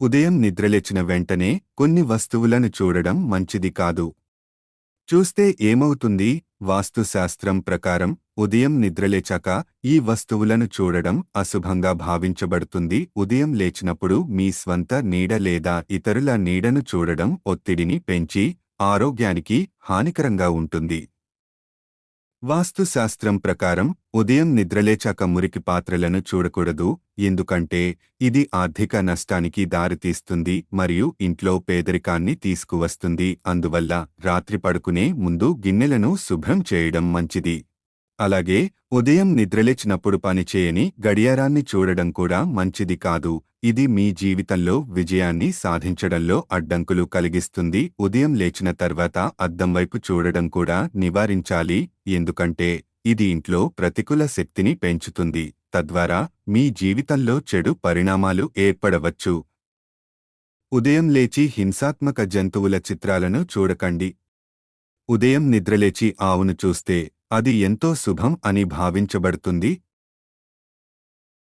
ఉదయం నిద్రలేచిన వెంటనే కొన్ని వస్తువులను చూడడం మంచిది కాదు. చూస్తే ఏమవుతుంది? వాస్తుశాస్త్రం ప్రకారం ఉదయం నిద్రలేచాక ఈ వస్తువులను చూడడం అశుభంగా భావించబడుతుంది. ఉదయం లేచినప్పుడు మీ స్వంత నీడ లేదా ఇతరుల నీడను చూడడం ఒత్తిడిని పెంచి ఆరోగ్యానికి హానికరంగా ఉంటుంది. వాస్తుశాస్త్రం ప్రకారం ఉదయం నిద్రలేచాక మురికి పాత్రలను చూడకూడదు ఎందుకంటే ఇది ఆర్థిక నష్టానికి దారితీస్తుంది మరియు ఇంట్లో పేదరికాన్ని తీసుకువస్తుంది. అందువల్ల రాత్రి పడుకునే ముందు గిన్నెలను శుభ్రం చేయడం మంచిది. అలాగే ఉదయం నిద్రలేచినప్పుడు పనిచేయని గడియారాన్ని చూడడం కూడా మంచిది కాదు. ఇది మీ జీవితంలో విజయాన్ని సాధించడంలో అడ్డంకులు కలిగిస్తుంది. ఉదయం లేచిన తర్వాత అద్దం వైపు చూడడం కూడా నివారించాలి. ఎందుకంటే ఇది ఇంట్లో ప్రతికూల శక్తిని పెంచుతుంది. తద్వారా మీ జీవితంలో చెడు పరిణామాలు ఏర్పడవచ్చు. ఉదయం లేచి హింసాత్మక జంతువుల చిత్రాలను చూడకండి. ఉదయం నిద్రలేచి ఆవును చూస్తే అది ఎంతో శుభం అని భావించబడుతుంది.